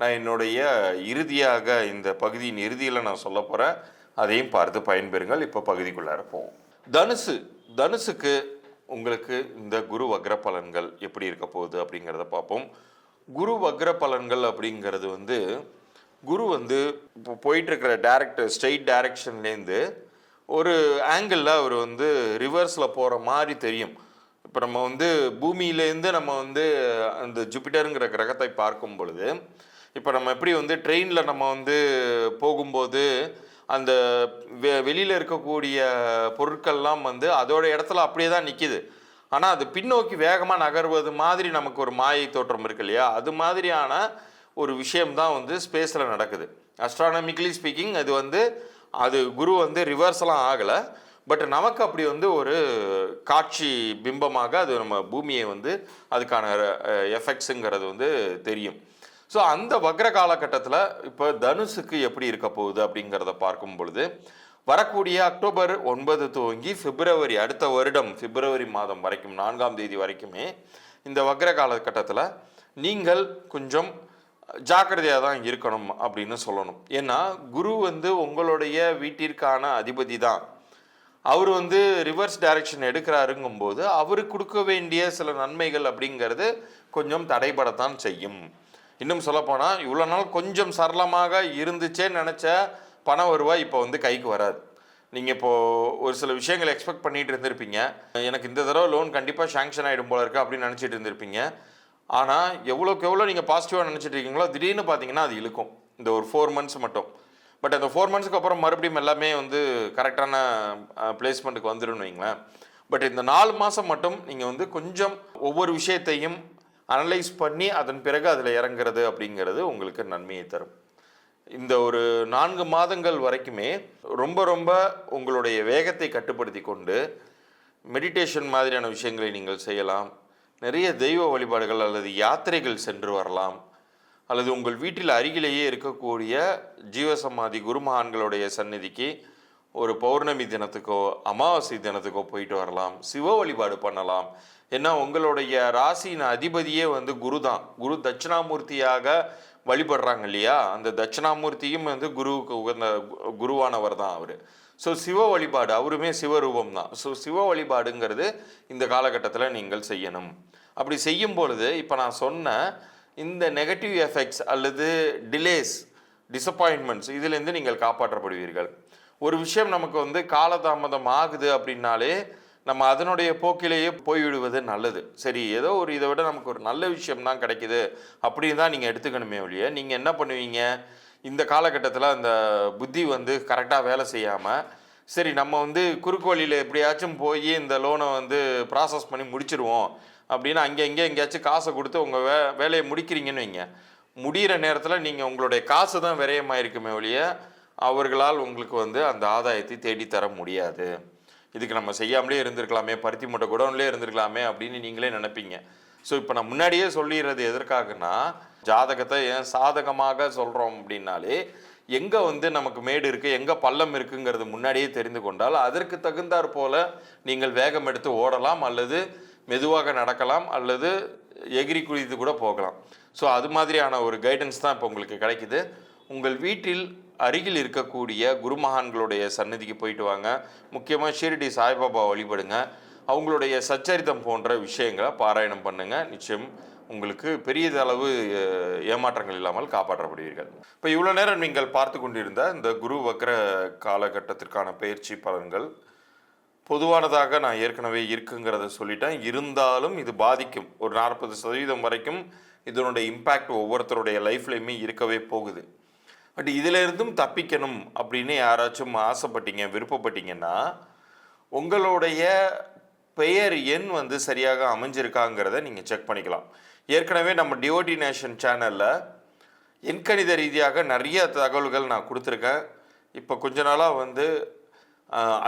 நான் என்னுடைய இறுதியாக இந்த பகுதியின் இறுதியில் நான் சொல்ல போகிறேன் அதையும் பார்த்து பயன்பெறுங்கள். இப்போ பகுதிக்குள்ளார போவோம். தனுசு தனுசுக்கு உங்களுக்கு இந்த குரு வக்ர பலன்கள் எப்படி இருக்க போகுது அப்படிங்கிறத பார்ப்போம். குரு வக்ர பலன்கள் அப்படிங்கிறது வந்து குரு வந்து இப்போ போயிட்டுருக்கிற டேரக்டர் டேரக்ட் ஸ்ட்ரெயிட் டைரக்ஷன்லேருந்து ஒரு ஆங்கிளில் அவர் வந்து ரிவர்ஸில் போகிற மாதிரி தெரியும். இப்போ நம்ம வந்து பூமியிலேருந்து நம்ம வந்து அந்த ஜூபிட்டருங்கிற கிரகத்தை பார்க்கும் பொழுது இப்போ நம்ம எப்படி வந்து ட்ரெயினில் நம்ம வந்து போகும்போது அந்த வெ வெளியில் இருக்கக்கூடிய பொருட்கள்லாம் வந்து அதோட இடத்துல அப்படியே தான் நிற்கிது ஆனால் அது பின்னோக்கி வேகமாக நகர்வது மாதிரி நமக்கு ஒரு மாயை தோற்றம் இருக்கு இல்லையா? அது மாதிரியான ஒரு விஷயம்தான் வந்து ஸ்பேஸில் நடக்குது. அஸ்ட்ரானமிக்கலி ஸ்பீக்கிங் அது வந்து அது குரு வந்து ரிவர்ஸ்லாம் ஆகலை. பட் நமக்கு அப்படி வந்து ஒரு காட்சி பிம்பமாக அது நம்ம பூமியை வந்து அதுக்கான எஃபெக்ட்ஸுங்கிறது வந்து தெரியும். ஸோ அந்த வக்ர காலகட்டத்தில் இப்போ தனுசுக்கு எப்படி இருக்க போகுது அப்படிங்கிறத பார்க்கும் பொழுது வரக்கூடிய அக்டோபர் ஒன்பது துவங்கி பிப்ரவரி அடுத்த வருடம் பிப்ரவரி மாதம் வரைக்கும் நான்காம் தேதி வரைக்குமே இந்த வக்ர காலகட்டத்தில் நீங்கள் கொஞ்சம் ஜாக்கிரதையாக தான் இருக்கணும் அப்படின்னு சொல்லணும். ஏன்னா குரு வந்து உங்களுடைய வீட்டிற்கான அதிபதி தான். அவர் வந்து ரிவர்ஸ் டைரக்ஷன் எடுக்கிறாருங்கும்போது அவருக்கு கொடுக்க வேண்டிய சில நன்மைகள் அப்படிங்கிறது கொஞ்சம் தடைபடத்தான் செய்யும். இன்னும் சொல்லப்போனால் இவ்வளோ நாள் கொஞ்சம் சரளமாக இருந்துச்சே நினச்ச பண வருவாய் இப்போ வந்து கைக்கு வராது. நீங்கள் இப்போது ஒரு சில விஷயங்களை எக்ஸ்பெக்ட் பண்ணிகிட்டு இருந்திருப்பீங்க. எனக்கு இந்த தடவை லோன் கண்டிப்பாக சேங்ஷன் ஆகிடும் போல இருக்குது அப்படின்னு நினச்சிட்டு இருந்திருப்பீங்க. ஆனால் எவ்வளோக்கு எவ்வளோ நீங்கள் பாசிட்டிவாக நினச்சிட்டு இருக்கீங்களோ திடீர்னு பார்த்தீங்கன்னா அது இழுக்கும். இந்த ஒரு ஃபோர் மந்த்ஸ் மட்டும். பட் அந்த ஃபோர் மந்த்ஸ்க்கு அப்புறம் மறுபடியும் எல்லாமே வந்து கரெக்டான பிளேஸ்மெண்ட்டுக்கு வந்துடும் வைங்களேன். பட் இந்த நாலு மாதம் மட்டும் நீங்கள் வந்து கொஞ்சம் ஒவ்வொரு விஷயத்தையும் அனலைஸ் பண்ணி அதன் பிறகு அதில் இறங்குறது அப்படிங்கிறது உங்களுக்கு நன்மையை தரும். இந்த ஒரு நான்கு மாதங்கள் வரைக்குமே ரொம்ப ரொம்ப உங்களுடைய வேகத்தை கட்டுப்படுத்தி கொண்டு மெடிடேஷன் மாதிரியான விஷயங்களை நீங்கள் செய்யலாம். நிறைய தெய்வ வழிபாடுகள் அல்லது யாத்திரைகள் சென்று வரலாம். அல்லது உங்கள் வீட்டில் அருகிலேயே இருக்கக்கூடிய ஜீவசமாதி குருமகான்களுடைய சந்நிதிக்கு ஒரு பௌர்ணமி தினத்துக்கோ அமாவாசை தினத்துக்கோ போயிட்டு வரலாம் சிவ வழிபாடு பண்ணலாம். ஏன்னா உங்களுடைய ராசியின் அதிபதியே வந்து குரு தான் குரு தட்சிணாமூர்த்தியாக வழிபடுறாங்க இல்லையா? அந்த தட்சிணாமூர்த்தியும் வந்து குருவுக்கு உகந்த கு- குருவானவர் தான் அவர். ஸோ சிவ வழிபாடு அவருமே சிவரூபம் தான். ஸோ சிவ வழிபாடுங்கிறது இந்த காலகட்டத்தில் நீங்கள் செய்யணும். அப்படி செய்யும் பொழுது இப்போ நான் சொன்ன இந்த நெகட்டிவ் எஃபெக்ட்ஸ் அல்லது டிலேஸ் டிசப்பாயின்மெண்ட்ஸ் இதுலேருந்து நீங்கள் காப்பாற்றப்படுவீர்கள். ஒரு விஷயம் நமக்கு வந்து காலதாமதம் ஆகுது அப்படின்னாலே நம்ம அதனுடைய போக்கிலேயே போய்விடுவது நல்லது. சரி ஏதோ ஒரு இதை விட நமக்கு ஒரு நல்ல விஷயம் தான் கிடைக்குது அப்படின்னு தான் நீங்கள் எடுத்துக்கணுமே ஒழிய நீங்கள் என்ன பண்ணுவீங்க? இந்த காலகட்டத்தில் அந்த புத்தி வந்து கரெக்டாக வேலை செய்யாமல் சரி நம்ம வந்து குறுக்கு வழியில் எப்படியாச்சும் போய் இந்த லோனை வந்து ப்ராசஸ் பண்ணி முடிச்சிருவோம் அப்படின்னு அங்கே இங்கே எங்கேயாச்சும் காசை கொடுத்து உங்கள் வே வேலையை முடிக்கிறீங்கன்னு வைங்க. முடிகிற நேரத்தில் நீங்கள் உங்களுடைய காசு தான் விரயமாயிருக்குமே ஒழிய அவர்களால் உங்களுக்கு வந்து அந்த ஆதாயத்தை தேடித்தர முடியாது. இதுக்கு நம்ம செய்யாமலே இருந்திருக்கலாமே பருத்தி மூட்டை குடோன்லேயே இருந்திருக்கலாமே அப்படின்னு நீங்களே நினைப்பீங்க. ஸோ இப்போ நான் முன்னாடியே சொல்லிடுறது எதற்காகனா ஜாதகத்தை ஏன் சாதகமாக சொல்கிறோம் அப்படின்னாலே எங்கே வந்து நமக்கு மேடு இருக்குது எங்கே பள்ளம் இருக்குங்கிறது முன்னாடியே தெரிந்து கொண்டால் அதற்கு தகுந்தாற் போல் நீங்கள் வேகம் எடுத்து ஓடலாம் அல்லது மெதுவாக நடக்கலாம் அல்லது எகிரி குளித்து கூட போகலாம். ஸோ அது மாதிரியான ஒரு கைடன்ஸ் தான் இப்போ உங்களுக்கு கிடைக்குது. உங்கள் வீட்டில் அருகில் இருக்கக்கூடிய குருமகான்களுடைய சன்னதிக்கு போயிட்டு வாங்க. முக்கியமாக ஷீரடி சாய்பாபா வழிபடுங்க. அவங்களுடைய சச்சரித்தம் போன்ற விஷயங்களை பாராயணம் பண்ணுங்க. நிச்சயம் உங்களுக்கு பெரியதளவு ஏமாற்றங்கள் இல்லாமல் காப்பாற்றப்படுவீர்கள். இப்போ இவ்வளோ நேரம் நீங்கள் பார்த்து கொண்டிருந்த இந்த குரு வக்ர காலகட்டத்திற்கான பயிற்சி பலன்கள் பொதுவானதாக நான் ஏற்கனவே இருக்குங்கிறத சொல்லிட்டேன். இருந்தாலும் இது பாதிக்கும். ஒரு நாற்பது சதவீதம் வரைக்கும் இதனுடைய இம்பேக்ட் ஒவ்வொருத்தருடைய லைஃப்லையுமே இருக்கவே போகுது. பட் இதிலிருந்தும் தப்பிக்கணும் அப்படின்னு யாராச்சும் ஆசைப்பட்டீங்க விருப்பப்பட்டீங்கன்னா உங்களுடைய பெயர் எண் வந்து சரியாக அமைஞ்சிருக்காங்கிறத நீங்கள் செக் பண்ணிக்கலாம். ஏற்கனவே நம்ம டிஓடி நேஷன் சேனலில் எண்கணித ரீதியாக நிறைய தகவல்கள் நான் கொடுத்துருக்கேன். இப்போ கொஞ்ச நாளாக வந்து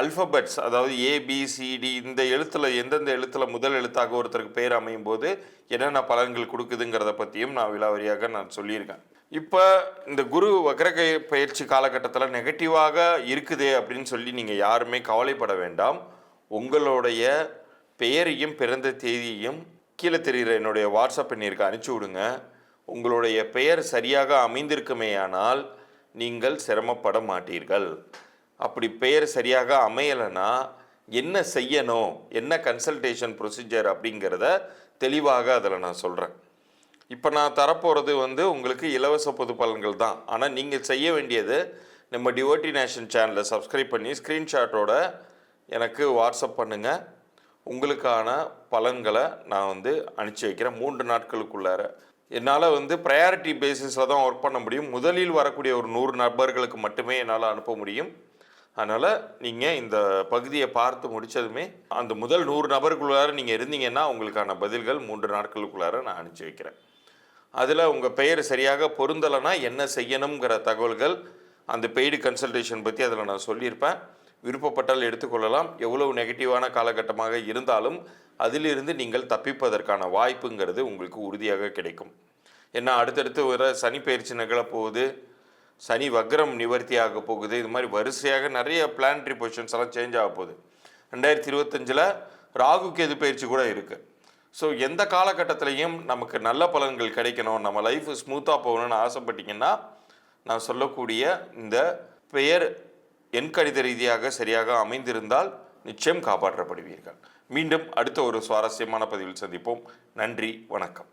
அல்ஃபபெட்ஸ் அதாவது ஏபிசிடி இந்த எழுத்தில் எந்தெந்த எழுத்தில் முதல் எழுத்தாக ஒருத்தருக்கு பேர் அமையும் போது என்னென்ன பலன்கள் கொடுக்குதுங்கிறத பற்றியும் நான் விழாவரியாக நான் சொல்லியிருக்கேன். இப்போ இந்த குரு வக்ரகை பயிற்சி காலகட்டத்தில் நெகட்டிவாக இருக்குதே அப்படின்னு சொல்லி நீங்கள் யாருமே கவலைப்பட வேண்டாம். உங்களுடைய பெயரையும் பிறந்த தேதியையும் கீழே தெரிகிற என்னுடைய வாட்ஸ்அப் எண்ணிற்கு அனுப்பிச்சி விடுங்க. உங்களுடைய பெயர் சரியாக அமைந்திருக்குமேயானால் நீங்கள் சிரமப்பட மாட்டீர்கள். அப்படி பெயர் சரியாக அமையலைன்னா என்ன செய்யணும்? என்ன கன்சல்டேஷன் ப்ரொசீஜர் அப்படிங்கிறத தெளிவாக அதில் நான் சொல்கிறேன் இப்போ நான் தரப்போகிறது வந்து உங்களுக்கு இலவச பொது பலன்கள் தான். ஆனால் நீங்கள் செய்ய வேண்டியது நம்ம டிவோட்டி நேஷன் சேனலை சப்ஸ்கிரைப் பண்ணி ஸ்க்ரீன்ஷாட்டோட எனக்கு வாட்ஸ்அப் பண்ணுங்கள் உங்களுக்கான பலன்களை நான் வந்து அனுப்பிச்சி வைக்கிறேன். மூன்று நாட்களுக்குள்ளார. என்னால் வந்து ப்ரையாரிட்டி பேசிஸில் தான் ஒர்க் பண்ண முடியும். முதலில் வரக்கூடிய ஒரு நூறு நபர்களுக்கு மட்டுமே என்னால் அனுப்ப முடியும். அதனால் நீங்கள் இந்த பகுதியை பார்த்து முடித்ததுமே அந்த முதல் நூறு நபருக்குள்ளார நீங்கள் இருந்தீங்கன்னா உங்களுக்கான பதில்கள் மூன்று நாட்களுக்குள்ளார நான் அனுப்பிச்சி வைக்கிறேன். அதில் உங்கள் பெயர் சரியாக பொருந்தலைன்னா என்ன செய்யணுங்கிற தகவல்கள் அந்த பெய்டு கன்சல்டேஷன் பற்றி அதில் நான் சொல்லியிருப்பேன். விருப்பப்பட்டால் எடுத்துக்கொள்ளலாம். எவ்வளவு நெகட்டிவான காலகட்டமாக இருந்தாலும் அதிலிருந்து நீங்கள் தப்பிப்பதற்கான வாய்ப்புங்கிறது உங்களுக்கு உறுதியாக கிடைக்கும். ஏன்னா அடுத்தடுத்து வர சனி பயிற்சி நிகழப்போகுது சனி வக்ரம் நிவர்த்தி ஆக போகுது. இது மாதிரி வரிசையாக நிறைய பிளானட்ரி பொசிஷன்ஸ் எல்லாம் சேஞ்ச் ஆக போகுது. ரெண்டாயிரத்தி இருபத்தஞ்சில் ராகு கேது பயிற்சி கூட இருக்குது ஸோ எந்த காலகட்டத்திலையும் நமக்கு நல்ல பலன்கள் கிடைக்கணும் நம்ம லைஃப் ஸ்மூத்தாக போகணும்னு ஆசைப்பட்டீங்கன்னா நான் சொல்லக்கூடிய இந்த பெயர் எண்கணித ரீதியாக சரியாக அமைந்திருந்தால் நிச்சயம் காப்பாற்றப்படுவீர்கள். மீண்டும் அடுத்த ஒரு சுவாரஸ்யமான பதிவில் சந்திப்போம். நன்றி வணக்கம்.